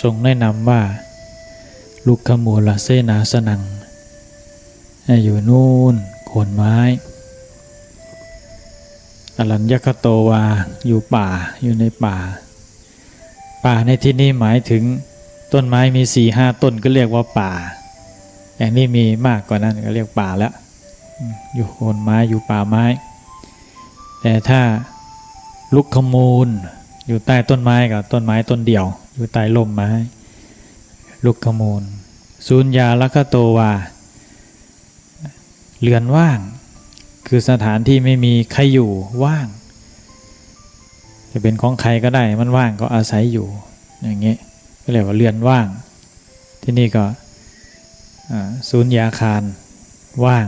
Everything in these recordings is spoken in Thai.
ทรงแนะนำว่า ลุกขมูลเสนาสนังให้อยู่นู่นโคนไม้ อรัญญคโตวา อยู่ป่าอยู่ในป่า ป่าในที่นี้หมายถึงต้นไม้มีสี่ห้าต้นก็เรียกว่าป่า อย่างนี้มีมากกว่านั้นก็เรียกป่าแล้วอืมอยู่โคนไม้อยู่ป่าไม้ แต่ถ้าลุกขมูล อยู่ใต้ต้นไม้กับต้นไม้ต้นเดียว อยู่ใต้ร่มไม้ ลุกขมูลสูญญาลัคโตวาเรือนว่าง คือสถานที่ไม่มีใครอยู่ว่าง จะเป็นของใครก็ได้มันว่างก็อาศัยอยู่อย่างนี้ก็เรียกว่าเรือนว่าง ที่นี่ก็ศูนย์ยาคารว่าง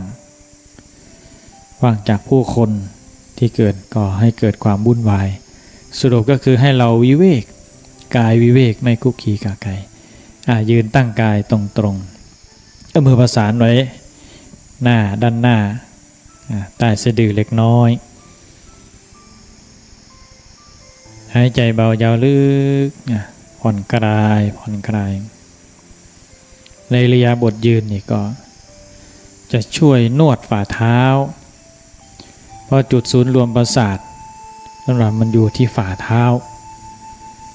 ว่างจากผู้คนที่เกิดก่อให้เกิดความวุ่นวาย สรุปก็คือให้เราวิเวก กายวิเวกไม่คุกคีกับใครอ่ายืนตั้งกายตรงๆเอามือประสานไว้หน้าด้านหน้าใต้สะดือเล็กน้อย หายใจเบายาวลึกผ่อนคลายผ่อนคลาย ในระยะบทยืนนี่ก็ จะช่วยนวดฝ่าเท้า เพราะจุดศูนย์รวมประสาท สำหรับมันอยู่ที่ฝ่าเท้า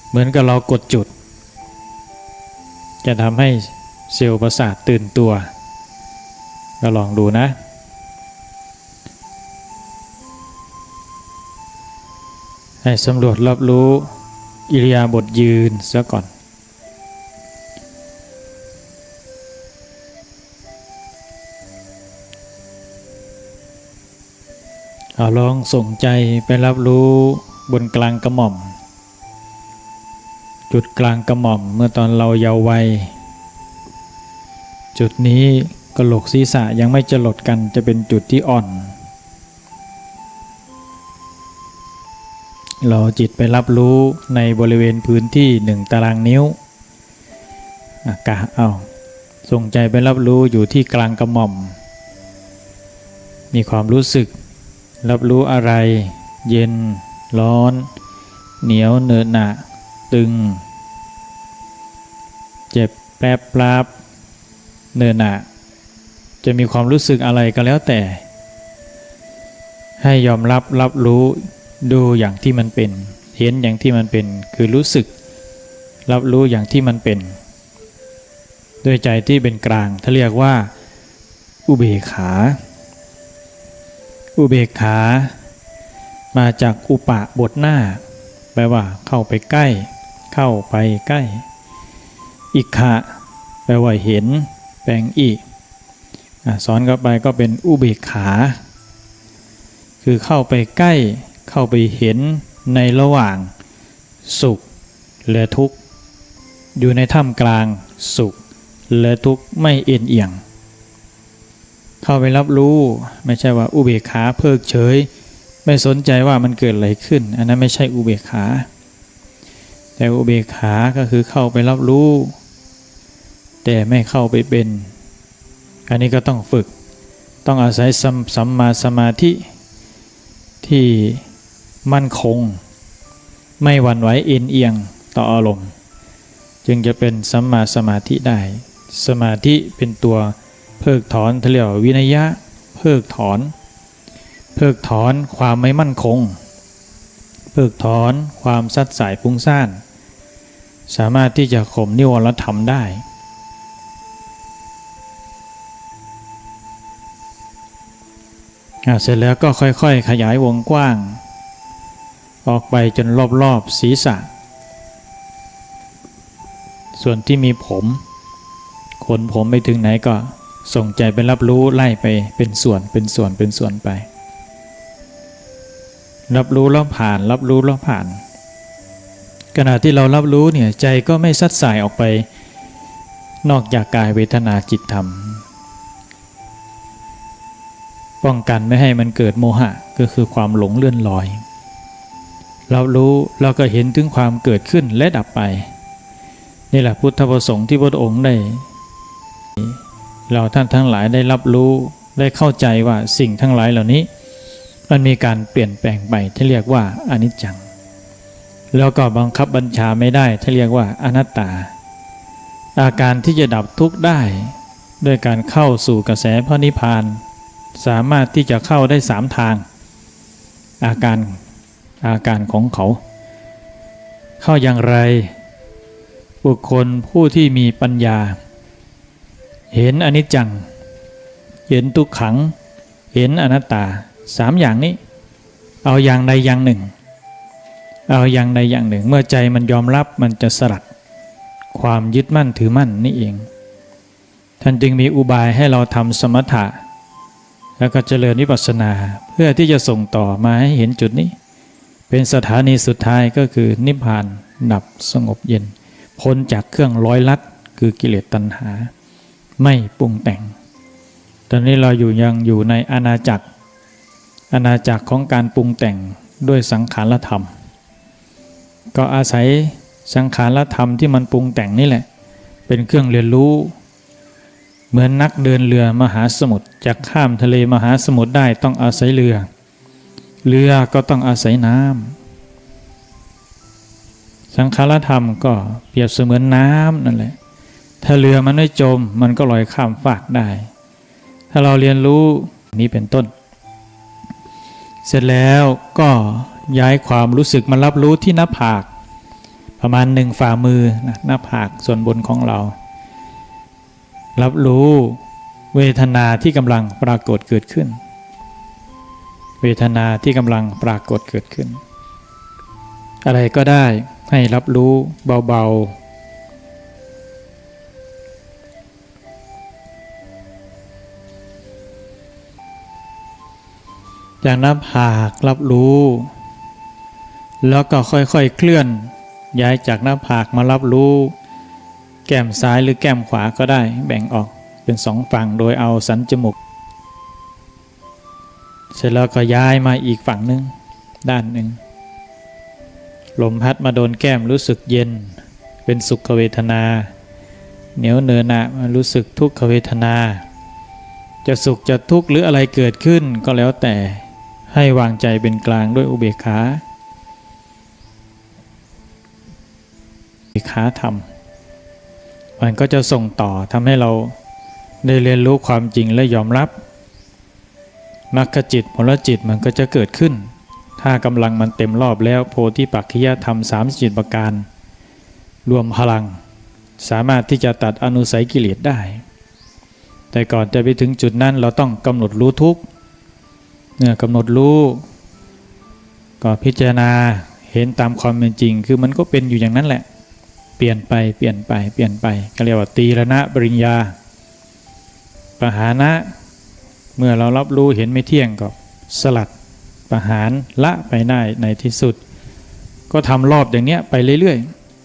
เหมือนกับเรากดจุด จะทำให้เซลล์ประสาทตื่นตัวก็ลองดูนะ ให้สำรวจรับรู้อิริยาบถยืนซะก่อน เอาลองส่งใจไปรับรู้บนกลางกระหม่อม จุดกลางกระหม่อมเมื่อตอนเราเยาว์วัย จุดนี้กระโหลกศีรษะยังไม่จะหลดกันจะเป็นจุดที่อ่อน เราจิตไปรับรู้ในบริเวณพื้นที่หนึ่งตารางนิ้วอากาศเอาส่งใจไปรับรู้อยู่ที่กลางกระหม่อม มีความรู้สึก รับรู้อะไร เย็น ร้อน เหนียวเนือหนะตึง เจ็บแปรปราบเนือหนะจะมีความรู้สึกอะไรก็แล้วแต่ ให้ยอมรับรับรู้ดูอย่างที่มันเป็น เห็นอย่างที่มันเป็น คือรู้สึก รับรู้อย่างที่มันเป็น ด้วยใจที่เป็นกลางถ้าเรียกว่า อุเบกขา อุเบกขา มาจากอุปะบทหน้า แปลว่า เข้าไปใกล้ เข้าไปใกล้ อิกขะแปลว่าเห็น แปลงอีอะสอนเข้าไปก็เป็นอุเบกขา คือเข้าไปใกล้ เข้าไปเห็นในระหว่าง สุขและทุกข์ อยู่ในท่ามกลางสุขและทุกข์ไม่เอ็นเอียง เข้าไปรับรู้ ไม่ใช่ว่าอุเบกขาเพิกเฉย ไม่สนใจว่ามันเกิดอะไรขึ้น อันนั้นไม่ใช่อุเบกขา แต่อุเบกขาก็คือเข้าไปรับรู้ แต่ไม่เข้าไปเป็น อันนี้ก็ต้องฝึก ต้องอาศัยสัมสัมมาสมาธิที่มั่นคง ไม่หวั่นไหวเอ็นเอียงต่ออารมณ์ จึงจะเป็นสัมมาสมาธิได้ สมาธิเป็นตัว เพิกถอนเรียกว่าวินัยะ เพิกถอน เพิกถอนความไม่มั่นคง เพิกถอนความซัดสายฟุ้งซ่าน สามารถที่จะข่มนิวรธรรมได้เสร็จแล้วก็ค่อยๆ ขยายวงกว้าง ออกไปจนรอบๆศีรษะ ส่วนที่มีผม ขนผมไปถึงไหนก็ ส่งใจไปรับรู้ไล่ไปเป็นส่วนเป็นส่วนเป็นส่วนไป รับรู้แล้วผ่าน รับรู้แล้วผ่าน ขณะที่เรารับรู้เนี่ยใจก็ไม่ซัดสายออกไป นอกจากกายเวทนาจิตธรรม ป้องกันไม่ให้มันเกิดโมหะก็คือความหลงเลื่อนลอย เรารู้เราก็เห็นถึงความเกิดขึ้นและดับไป นี่แหละพุทธประสงค์ที่พระองค์ได้ เราท่านทั้งหลายได้รับรู้ได้เข้าใจว่าสิ่งทั้งหลายเหล่านี้ มันมีการเปลี่ยนแปลงไปที่เรียกว่าอนิจจัง แล้วก็บังคับบัญชาไม่ได้ที่เรียกว่าอนัตตา อาการที่จะดับทุกข์ได้ด้วยการเข้าสู่กระแสพระนิพพาน สามารถที่จะเข้าได้สามทาง อาการอาการของเขา เข้าอย่างไร บุคคลผู้ที่มีปัญญา เห็นอนิจจัง เห็นทุกขัง เห็นอนัตตาสามอย่างนี้ เอาอย่างใดอย่างหนึ่ง เอาอย่างใดอย่างหนึ่ง เมื่อใจมันยอมรับมันจะสลัด ความยึดมั่นถือมั่นนี่เอง ท่านจึงมีอุบายให้เราทำสมถะ แล้วก็เจริญวิปัสสนาเพื่อที่จะส่งต่อมาให้เห็นจุดนี้ เป็นสถานีสุดท้ายก็คือนิพพานดับสงบเย็น พ้นจากเครื่องร้อยลัดคือกิเลสตัณหา ไม่ปรุงแต่ง ตอนนี้เราอยู่ยังอยู่ในอาณาจักร อาณาจักรของการปรุงแต่งด้วยสังขารธรรม ก็อาศัยสังขารธรรมที่มันปรุงแต่งนี่แหละ เป็นเครื่องเรียนรู้ เหมือนนักเดินเรือมหาสมุทรจะข้ามทะเลมหาสมุทรได้ต้องอาศัยเรือ เรือก็ต้องอาศัยน้ำสังขารธรรมก็เปรียบเสมือนน้ำนั่นแหละ ถ้าเรือมันไม่จม มันก็ลอยข้ามฟากได้ ถ้าเราเรียนรู้นี้เป็นต้น เสร็จแล้วก็ย้ายความรู้สึกมารับรู้ที่หน้าผาก ประมาณหนึ่งฝ่ามือนะหน้าผากส่วนบนของเรา รับรู้เวทนาที่กำลังปรากฏเกิดขึ้น เวทนาที่กำลังปรากฏเกิดขึ้น อะไรก็ได้ให้รับรู้เบาๆ จากหน้าผากรับรู้ แล้วก็ค่อยๆเคลื่อน ย้ายจากหน้าผากมารับรู้ แก้มซ้ายหรือแก้มขวาก็ได้แบ่งออกเป็นสองฝั่งโดยเอาสันจมูก เสร็จแล้วก็ย้ายมาอีกฝั่งหนึ่งด้านหนึ่งลมพัดมาโดนแก้มรู้สึกเย็น เป็นสุขเวทนา เหนียวเนินะมารู้สึกทุกขเวทนา จะสุขจะทุกข์หรืออะไรเกิดขึ้นก็แล้วแต่ ให้วางใจเป็นกลางด้วยอุเบกขาอุเบกขาธรรม มันก็จะส่งต่อทำให้เราได้เรียนรู้ความจริงและยอมรับมรรคจิตผลจิตมันก็จะเกิดขึ้น ถ้ากำลังมันเต็มรอบแล้วโพธิปักขิยธรรมสามสิบประการ รวมพลัง สามารถที่จะตัดอนุสัยกิเลสได้ แต่ก่อนจะไปถึงจุดนั้นเราต้องกำหนดรู้ทุกข์ เนี่ยกำหนดรู้ก็พิจารณาเห็นตามความเป็นจริง คือมันก็เป็นอยู่อย่างนั้นแหละ เปลี่ยนไปเปลี่ยนไปเปลี่ยนไปก็เรียกว่าตีระณะปริญญาปหานะ เมื่อเรารับรู้เห็นไม่เที่ยงก็สลัดประหารละไปได้ในที่สุด ก็ทำรอบอย่างเนี้ยไปเรื่อย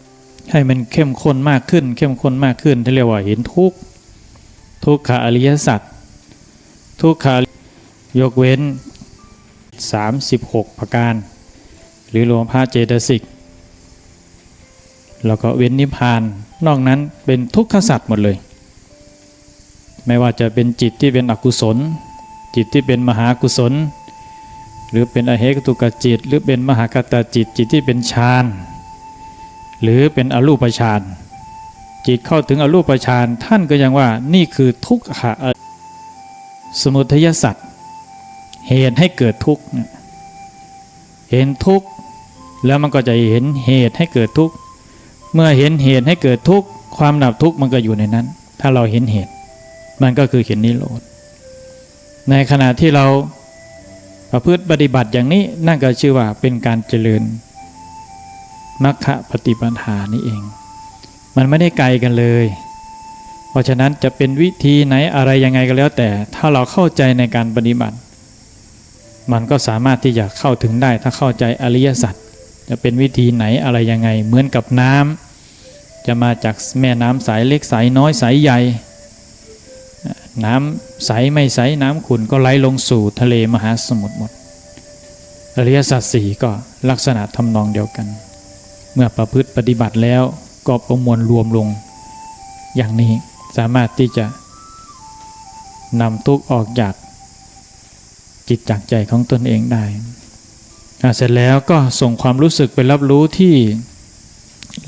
ๆ ให้มันเข้มข้นมากขึ้น เข้มข้นมากขึ้นที่เรียกว่าเห็นทุกทุกขอริยสัจทุกขา ยกเว้น 36 ประการ หรือรวมพระเจตสิกแล้วก็เว้นนิพพาน นอกนั้นเป็นทุกขสัตว์หมดเลย ไม่ว่าจะเป็นจิตที่เป็นอกุศล จิตที่เป็นมหากุศล หรือเป็นอเหตุกจิต หรือเป็นมหากตจิต จิตที่เป็นฌาน หรือเป็นอรูปฌาน จิตเข้าถึงอรูปฌานท่านก็ยังว่านี่คือทุกขะสมุทัยสัตว์ เหตุให้เกิดทุกข์เห็นทุกข์แล้วมันก็จะเห็นเหตุให้เกิดทุกข์เมื่อเห็นเหตุให้เกิดทุกข์ความดับทุกข์มันก็อยู่ในนั้น ถ้าเราเห็นเหตุ มันก็คือเห็นนิโรธในขณะที่เราประพฤติปฏิบัติอย่างนี้นั่นก็ชื่อว่าเป็นการเจริญมรรคปฏิปทานี่เอง มันไม่ได้ไกลกันเลย เพราะฉะนั้นจะเป็นวิธีไหนอะไรยังไงก็แล้วแต่ ถ้าเราเข้าใจในการปฏิบัติ มันก็สามารถที่จะเข้าถึงได้ถ้าเข้าใจอริยสัจจะเป็นวิธีไหนอะไรยังไง เหมือนกับน้ำจะมาจากแม่น้ำสายเล็กสายน้อยสายใหญ่ น้ำใสไม่ใสน้ำขุ่นก็ไหลลงสู่ทะเลมหาสมุทรหมด อริยสัจสี่ก็ลักษณะทำนองเดียวกัน เมื่อประพฤติปฏิบัติแล้วก็ประมวลรวมลง อย่างนี้สามารถที่จะนำทุกออกจาก จิตจากใจของตนเองได้ เสร็จแล้วก็ส่งความรู้สึกไปรับรู้ที่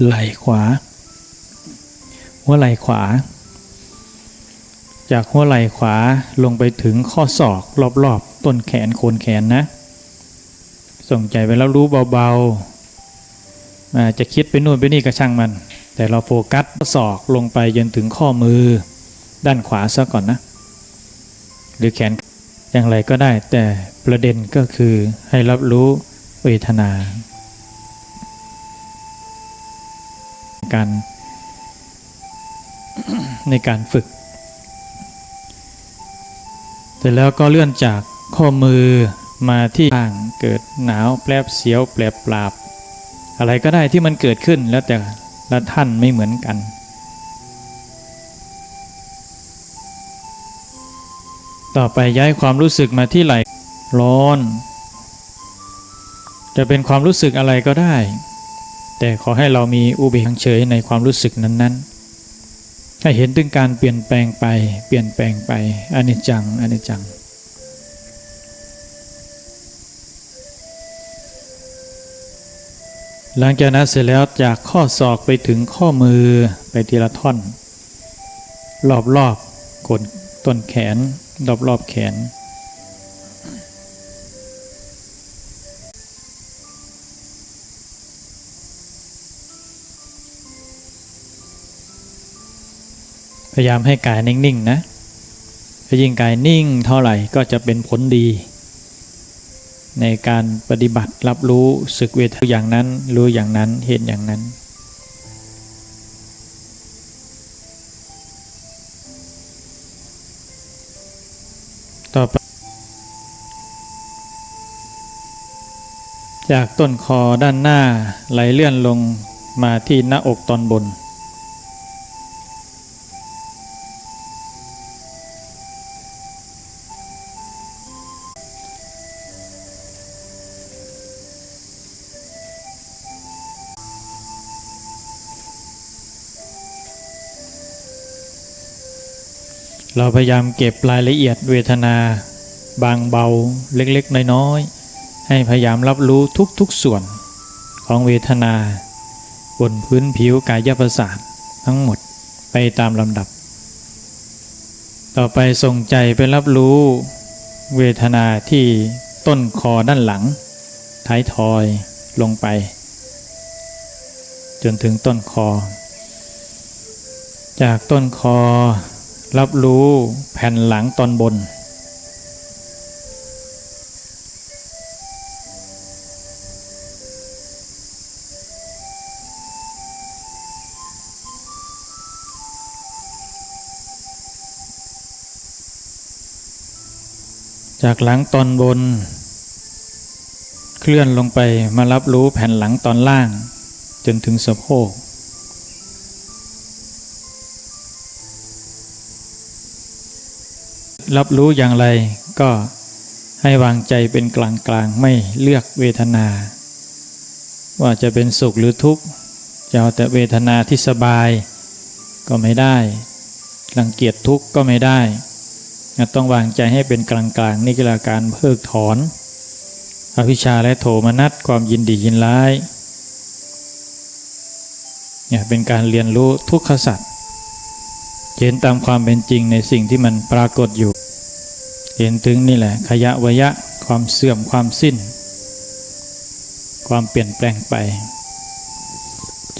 ไหล่ขวา หัวไหล่ขวา จากหัวไหล่ขวาลงไปถึงข้อศอกรอบๆ ต้นแขนโคนแขนนะ ส่งใจไปแล้วรู้เบาๆาจะคิดไปนู่นไปนี่ก็ช่างมัน แต่เราโฟกัสศอกลงไปจนถึงข้อมือด้านขวาซะก่อนนะ หรือแขน อย่างไรก็ได้แต่ประเด็นก็คือให้รับรู้เวทนา การในการฝึก เสร็จแล้วก็เลื่อนจากข้อมือมาที่ข้างเกิดหนาวแปลบเสียวแปลบปราบ อะไรก็ได้ที่มันเกิดขึ้นแล้วแต่ละท่านไม่เหมือนกัน ต่อไปย้ายความรู้สึกมาที่ไหล่ร้อน จะเป็นความรู้สึกอะไรก็ได้ แต่ขอให้เรามีอุเบกขาเฉยในความรู้สึกนั้นๆ ให้เห็นถึงการเปลี่ยนแปลงไปเปลี่ยนแปลงไปอนิจจังอนิจจังหลังจากนั้นเสร็จแล้วจากข้อศอกไปถึงข้อมือไปทีละท่อน รอบๆกดต้นแขน รอบๆแขน พยายามให้กายนิ่งๆนะถ้ายิ่งกายนิ่งเท่าไหร่ก็จะเป็นผลดี ในการปฏิบัติรับรู้สึกเวทอย่างนั้น รู้อย่างนั้นเห็นอย่างนั้น จากต้นคอด้านหน้าไหลเลื่อนลงมาที่หน้าอกตอนบน เราพยายามเก็บรายละเอียดเวทนา บางเบาเล็กๆ น้อยๆ ให้พยายามรับรู้ทุกๆส่วนของเวทนา บนพื้นผิวกายประสาททั้งหมดไปตามลำดับ ต่อไปส่งใจไปรับรู้เวทนาที่ต้นคอด้านหลัง ท้ายทอยลงไป จนถึงต้นคอ จากต้นคอรับรู้แผ่นหลังตอนบน จากหลังตอนบน เคลื่อนลงไปมารับรู้แผ่นหลังตอนล่าง จนถึงสะโพกรับรู้อย่างไรก็ให้วางใจเป็นกลางกลางๆไม่เลือกเวทนา ว่าจะเป็นสุขหรือทุกข์จะเอาแต่เวทนาที่สบายก็ไม่ได้ รังเกียจทุกข์ก็ไม่ได้ ต้องวางใจให้เป็นกลางกลางๆนี่คือการเพิกถอน อภิชาและโทมนัสความยินดียินร้ายเนี่ยเป็นการเรียนรู้ทุกขสัตว์เห็นตามความเป็นจริงในสิ่งที่มันปรากฏอยู่ เห็นถึงนี่แหละขยะวยะความเสื่อมความสิ้น ความเปลี่ยนแปลงไป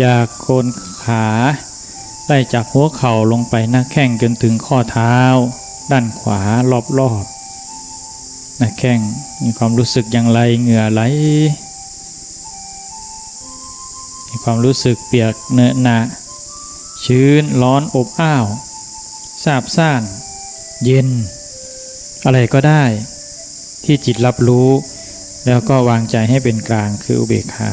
จากโคนขาไล่จากหัวเข่าลงไปหน้าแข้งจนถึงข้อเท้า ด้านขวารอบๆหน้าแข้งมีความรู้สึกอย่างไรเหงื่อไหล มีความรู้สึกเปียกเนอะหนะชื้นร้อนอบอ้าวซาบซ่าน เย็น อะไรก็ได้ ที่จิตรับรู้ แล้วก็วางใจให้เป็นกลางคืออุเบกขา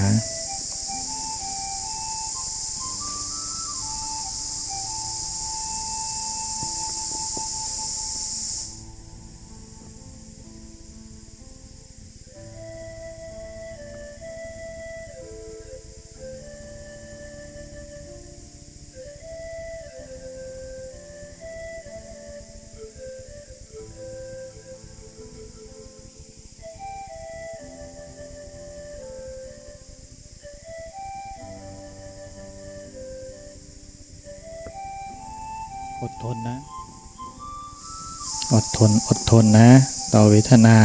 ทนนะ ต่อเวทนา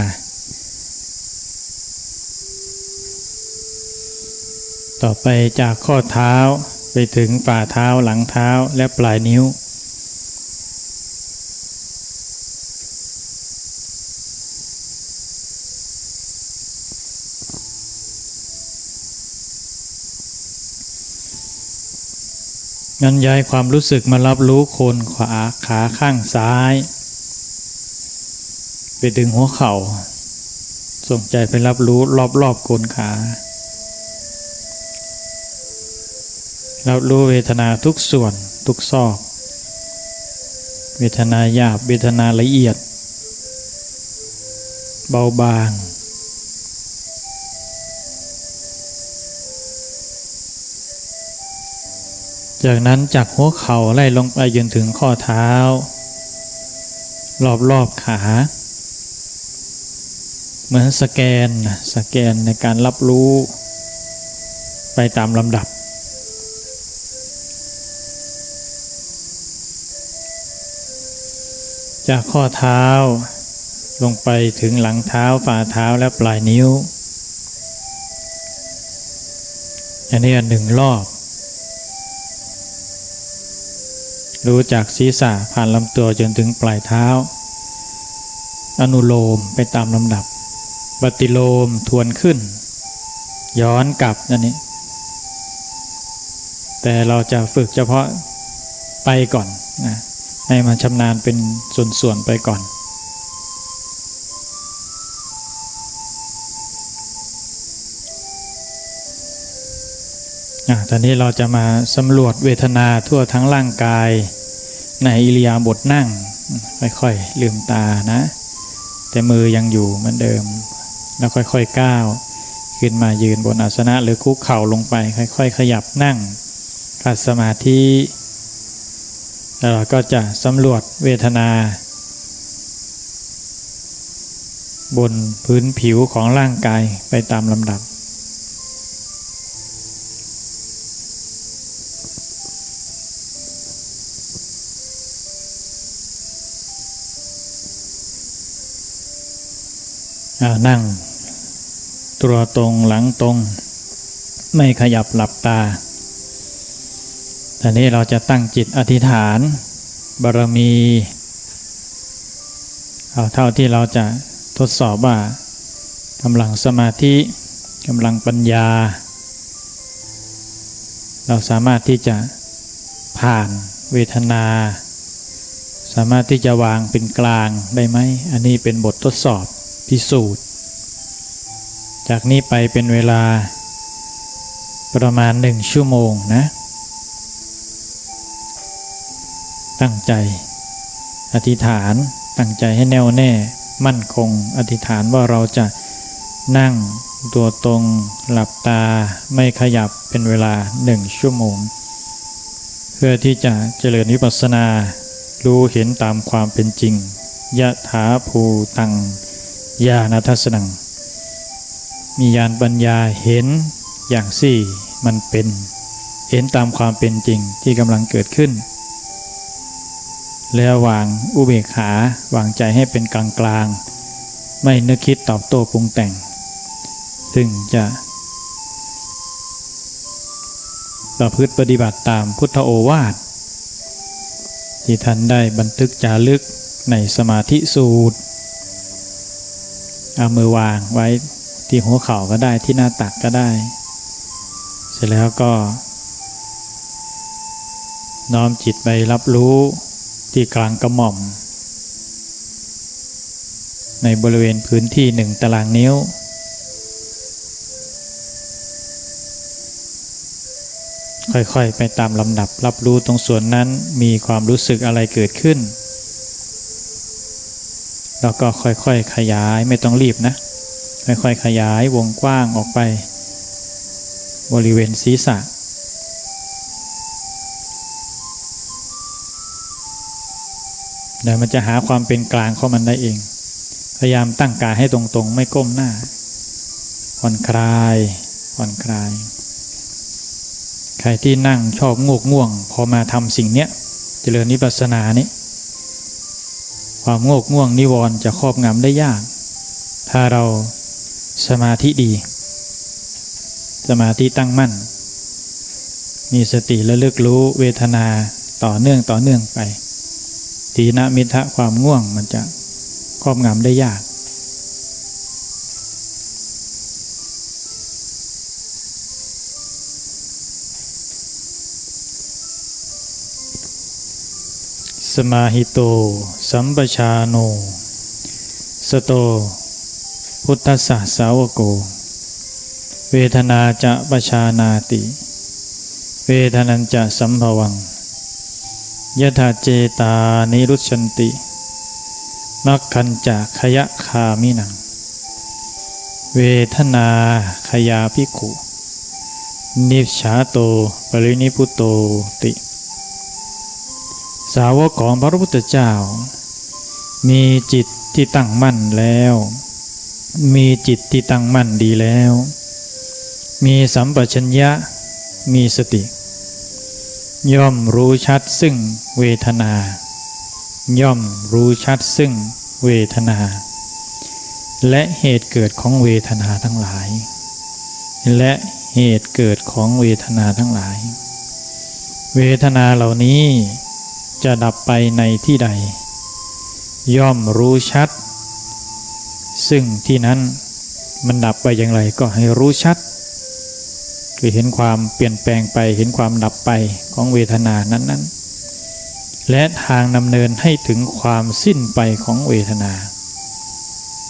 ต่อไปจากข้อเท้าไปถึงฝ่าเท้าหลังเท้าและปลายนิ้ว งั้นย้ายความรู้สึกมารับรู้โคนขวาขาข้างซ้าย ไปถึงหัวเข่า ส่งใจไปรับรู้รอบๆโคนขา รับรู้เวทนาทุกส่วนทุกซอก เวทนาหยาบ เวทนาละเอียด เบาบางจากนั้นจากหัวเข่าไล่ลงไปจนถึงข้อเท้า รอบๆขา เหมือนสแกนนะสแกนในการรับรู้ไปตามลำดับ จากข้อเท้าลงไปถึงหลังเท้าฝ่าเท้าและปลายนิ้ว อันนี้หนึ่งรอบ รู้จากศีรษะผ่านลำตัวจนถึงปลายเท้า อนุโลมไปตามลำดับ ปฏิโลมทวนขึ้น ย้อนกลับนั่นนี้ แต่เราจะฝึกเฉพาะไปก่อนนะให้มันชำนาญเป็นส่วนๆไปก่อนอะตอนนี้เราจะมาสำรวจเวทนาทั่วทั้งร่างกายในอิริยาบถนั่ง ค่อยๆลืมตานะ แต่มือยังอยู่เหมือนเดิม แล้วค่อยๆก้าวขึ้นมายืนบนอาสนะหรือคุกเข่าลงไป ค่อย ๆ ขยับนั่งขัดสมาธิแล้วเราก็จะสำรวจเวทนา บนพื้นผิวของร่างกายไปตามลำดับ นั่ง ตัวตรงหลังตรง ไม่ขยับหลับตาตอนนี้เราจะตั้งจิตอธิษฐานบารมีเอาเท่าที่เราจะทดสอบว่ากำลังสมาธิกำลังปัญญา เราสามารถที่จะผ่านเวทนา สามารถที่จะวางเป็นกลางได้ไหม อันนี้เป็นบททดสอบ พิสูจน์ จากนี้ไปเป็นเวลาประมาณหนึ่งชั่วโมงนะ ตั้งใจ อธิษฐาน ตั้งใจให้แน่วแน่ มั่นคง อธิษฐานว่าเราจะนั่งตัวตรงหลับตาไม่ขยับเป็นเวลาหนึ่งชั่วโมง เพื่อที่จะเจริญวิปัสสนา รู้เห็นตามความเป็นจริงยะถาภูตัง ญาณทัศนัง มีญาณปัญญาเห็นอย่างสี่มันเป็น เห็นตามความเป็นจริงที่กำลังเกิดขึ้น แล้ววางอุเบกขาวางใจให้เป็นกลางกลางไม่นึกคิดตอบโต้ปรุงแต่ง ซึ่งจะ ประพฤติปฏิบัติตามพุทธโอวาท ที่ท่านได้บันทึกจารึกในสมาธิสูตร เอามือวางไว้ที่หัวเข่าก็ได้ที่หน้าตักก็ได้ เสร็จแล้วก็ น้อมจิตไปรับรู้ที่กลางกระหม่อม ในบริเวณพื้นที่หนึ่งตารางนิ้ว ค่อยๆ ไปตามลำดับรับรู้ตรงส่วนนั้นมีความรู้สึกอะไรเกิดขึ้น แล้วก็ค่อยๆขยายไม่ต้องรีบนะ ค่อยๆขยายวงกว้างออกไป บริเวณศีรษะเดี๋ยวมันจะหาความเป็นกลางเข้ามันได้เอง พยายามตั้งกายให้ตรงๆ ไม่ก้มหน้าผ่อนคลายผ่อนคลาย ใครที่นั่งชอบงวกง่วง พอมาทำสิ่งเนี้ยจจริญนิพพานานี้ ความโงกง่วงนิวรณ์จะครอบงำได้ยาก ถ้าเราสมาธิดี สมาธิตั้งมั่น มีสติและลึกรู้เวทนาต่อเนื่องต่อเนื่องไปทีนมิทะความง่วงมันจะครอบงำได้ยาก สมาหิโต สัมปชาโน สโต พุทธสสสาวโก เวทนาจะปชานาติ เวทนันจะสัมภวังยถาเจตานิรุชันติมักขันจะขยะคามินัง เวทนาขยาภิกขุนิชาโต ปรินิพุโตติ สาวกของพระพุทธเจ้า มีจิตที่ตั้งมั่นแล้ว มีจิตที่ตั้งมั่นดีแล้ว มีสัมปชัญญะ มีสติ ย่อมรู้ชัดซึ่งเวทนา ย่อมรู้ชัดซึ่งเวทนา และเหตุเกิดของเวทนาทั้งหลาย และเหตุเกิดของเวทนาทั้งหลาย เวทนาเหล่านี้ จะดับไปในที่ใด ย่อมรู้ชัด ซึ่งที่นั้นมันดับไปอย่างไรก็ให้รู้ชัด คือเห็นความเปลี่ยนแปลงไปเห็นความดับไปของเวทนานั้นๆ และทางดำเนินให้ถึงความสิ้นไปของเวทนา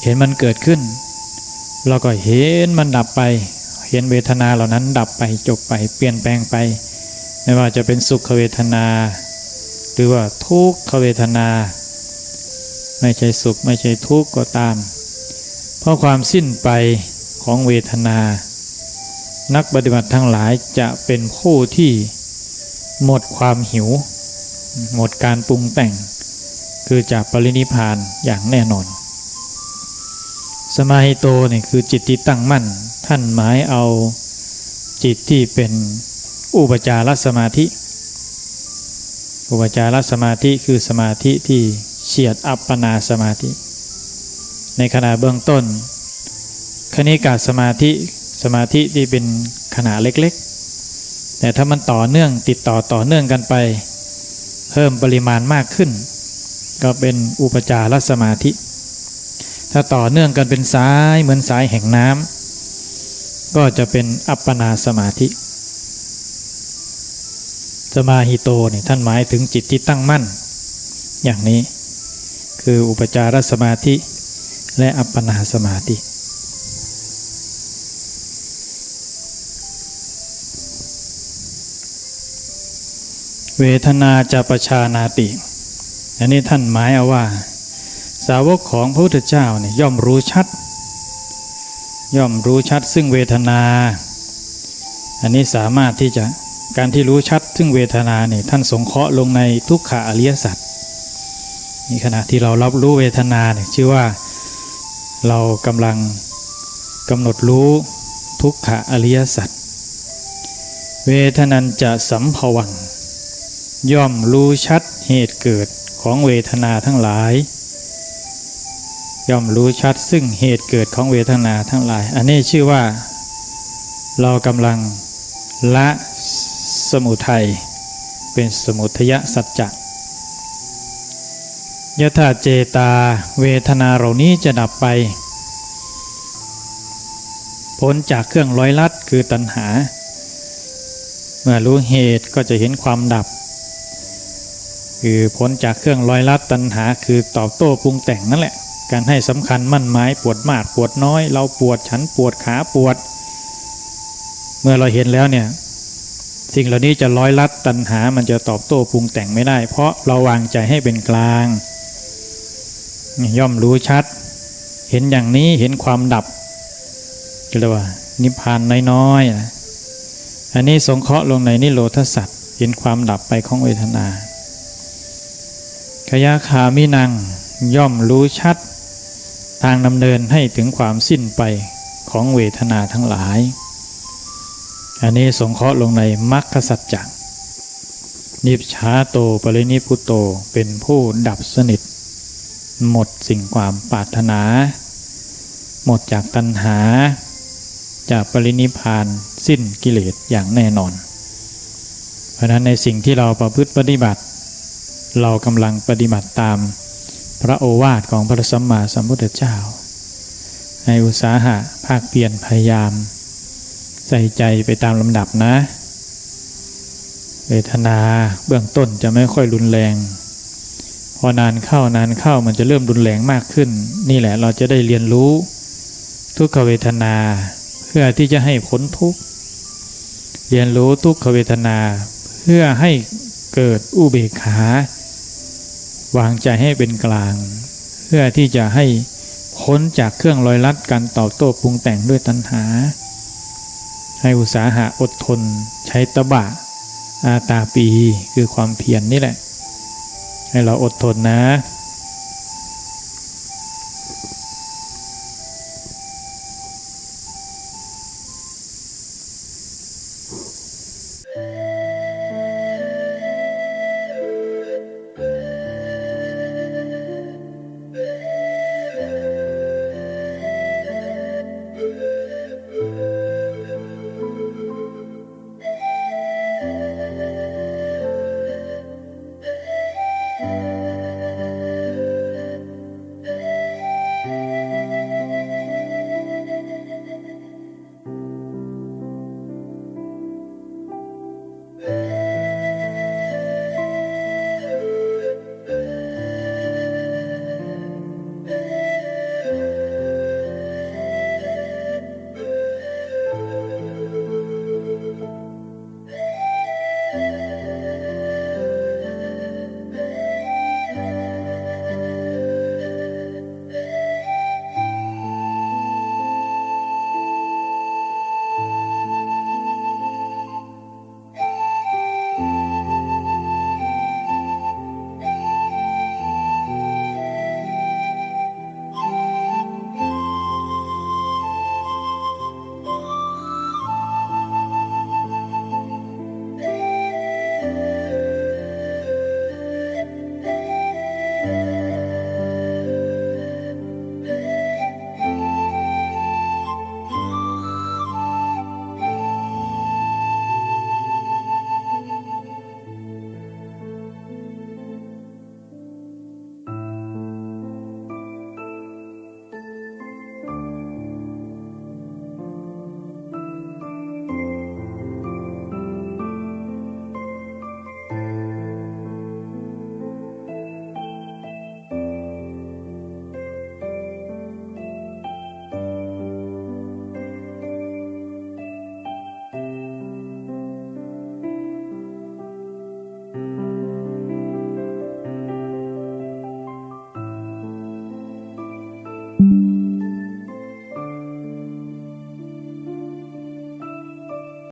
เห็นมันเกิดขึ้น เราก็เห็นมันดับไป เห็นเวทนาเหล่านั้นดับไปจบไปเปลี่ยนแปลงไป ไม่ว่าจะเป็นสุขเวทนา หรือว่าทุกขเวทนา ไม่ใช่สุขไม่ใช่ทุกข์ก็ตาม เพราะความสิ้นไปของเวทนา นักปฏิบัติทั้งหลายจะเป็นผู้ที่หมดความหิว หมดการปรุงแต่ง คือจากปรินิพานอย่างแน่นอน สมาหิโตนี่คือจิตที่ตั้งมั่น ท่านหมายเอาจิตที่เป็นอุปจารสมาธิ อุปจารสมาธิคือสมาธิที่เฉียดอัปปนาสมาธิ ในขณะเบื้องต้น คณิกาสมาธิสมาธิที่เป็นขนาดเล็กๆ แต่ถ้ามันต่อเนื่องติดต่อต่อเนื่องกันไป เพิ่มปริมาณมากขึ้น ก็เป็นอุปจารสมาธิ ถ้าต่อเนื่องกันเป็นสายเหมือนสายแห่งน้ำก็จะเป็นอัปปนาสมาธิ สมาหิโตเนี่ยท่านหมายถึงจิตที่ตั้งมั่น อย่างนี้คืออุปจารสมาธิและอัปปนาสมาธิเวทนาจะประชานาติ อันนี้ท่านหมายเอาว่า สาวกของพระพุทธเจ้าเนี่ยย่อมรู้ชัด ย่อมรู้ชัดซึ่งเวทนา อันนี้สามารถที่จะ การที่รู้ชัดซึ่งเวทนาเนี่ยท่านสงเคราะห์ลงในทุกขะอริยสัจนี่ขณะที่เรารับรู้เวทนาเนี่ยชื่อว่าเรากำลังกำหนดรู้ทุกขะอริยสัจเวทนันจะสัมภวัง ย่อมรู้ชัดเหตุเกิดของเวทนาทั้งหลาย ย่อมรู้ชัดซึ่งเหตุเกิดของเวทนาทั้งหลาย อันนี้ชื่อว่า เรากำลังละ สมุทัย เป็นสมุทยสัจจะยถาเจตาเวทนาเหล่านี้จะดับไปพ้นจากเครื่องร้อยลัดคือตัณหา เมื่อรู้เหตุก็จะเห็นความดับ คือพ้นจากเครื่องร้อยลัดตัณหา คือตอบโต้ปรุงแต่งนั่นแหละ การให้สำคัญมั่นหมายปวดมากปวดน้อย เราปวดฉันปวดขาปวด เมื่อเราเห็นแล้วเนี่ย สิ่งเหล่านี้จะร้อยลัดตัณหา มันจะตอบโต้ปรุงแต่งไม่ได้ เพราะเราวางใจให้เป็นกลาง ย่อมรู้ชัด เห็นอย่างนี้เห็นความดับก็เรียกว่า นิพพานน้อยๆนะอันนี้สงเคราะห์ลงในนิโรธสัตว์เห็นความดับไปของเวทนาขยาขามินังย่อมรู้ชัด ทางดำเนินให้ถึงความสิ้นไปของเวทนาทั้งหลาย อันนี้สงเคราะห์ลงในมรรคสัจจะนิพชาโตปรินิพุโตเป็นผู้ดับสนิท หมดสิ่งความปรารถนา หมดจากตัณหา จากปรินิพานสิ้นกิเลสอย่างแน่นอน เพราะนั้นในสิ่งที่เราประพฤติปฏิบัติ เรากำลังปฏิบัติตามพระโอวาทของพระสัมมาสัมพุทธเจ้าให้อุตสาหะภาคเพียรพยายาม ใส่ใจไปตามลำดับนะ เวทนาเบื้องต้นจะไม่ค่อยรุนแรง พอนานเข้านานเข้ามันจะเริ่มรุนแรงมากขึ้น นี่แหละเราจะได้เรียนรู้ ทุกขเวทนาเพื่อที่จะให้พ้นทุกข์เรียนรู้ทุกขเวทนาเพื่อให้เกิดอุเบกขาวางใจให้เป็นกลาง เพื่อที่จะให้พ้นจากเครื่องลอยลัดการตอบโต้ปรุงแต่งด้วยตัณหา ให้อุตสาหะอดทน ใช้ตบะ อาตาปีคือความเพียรนนี่แหละ ให้เราอดทนนะ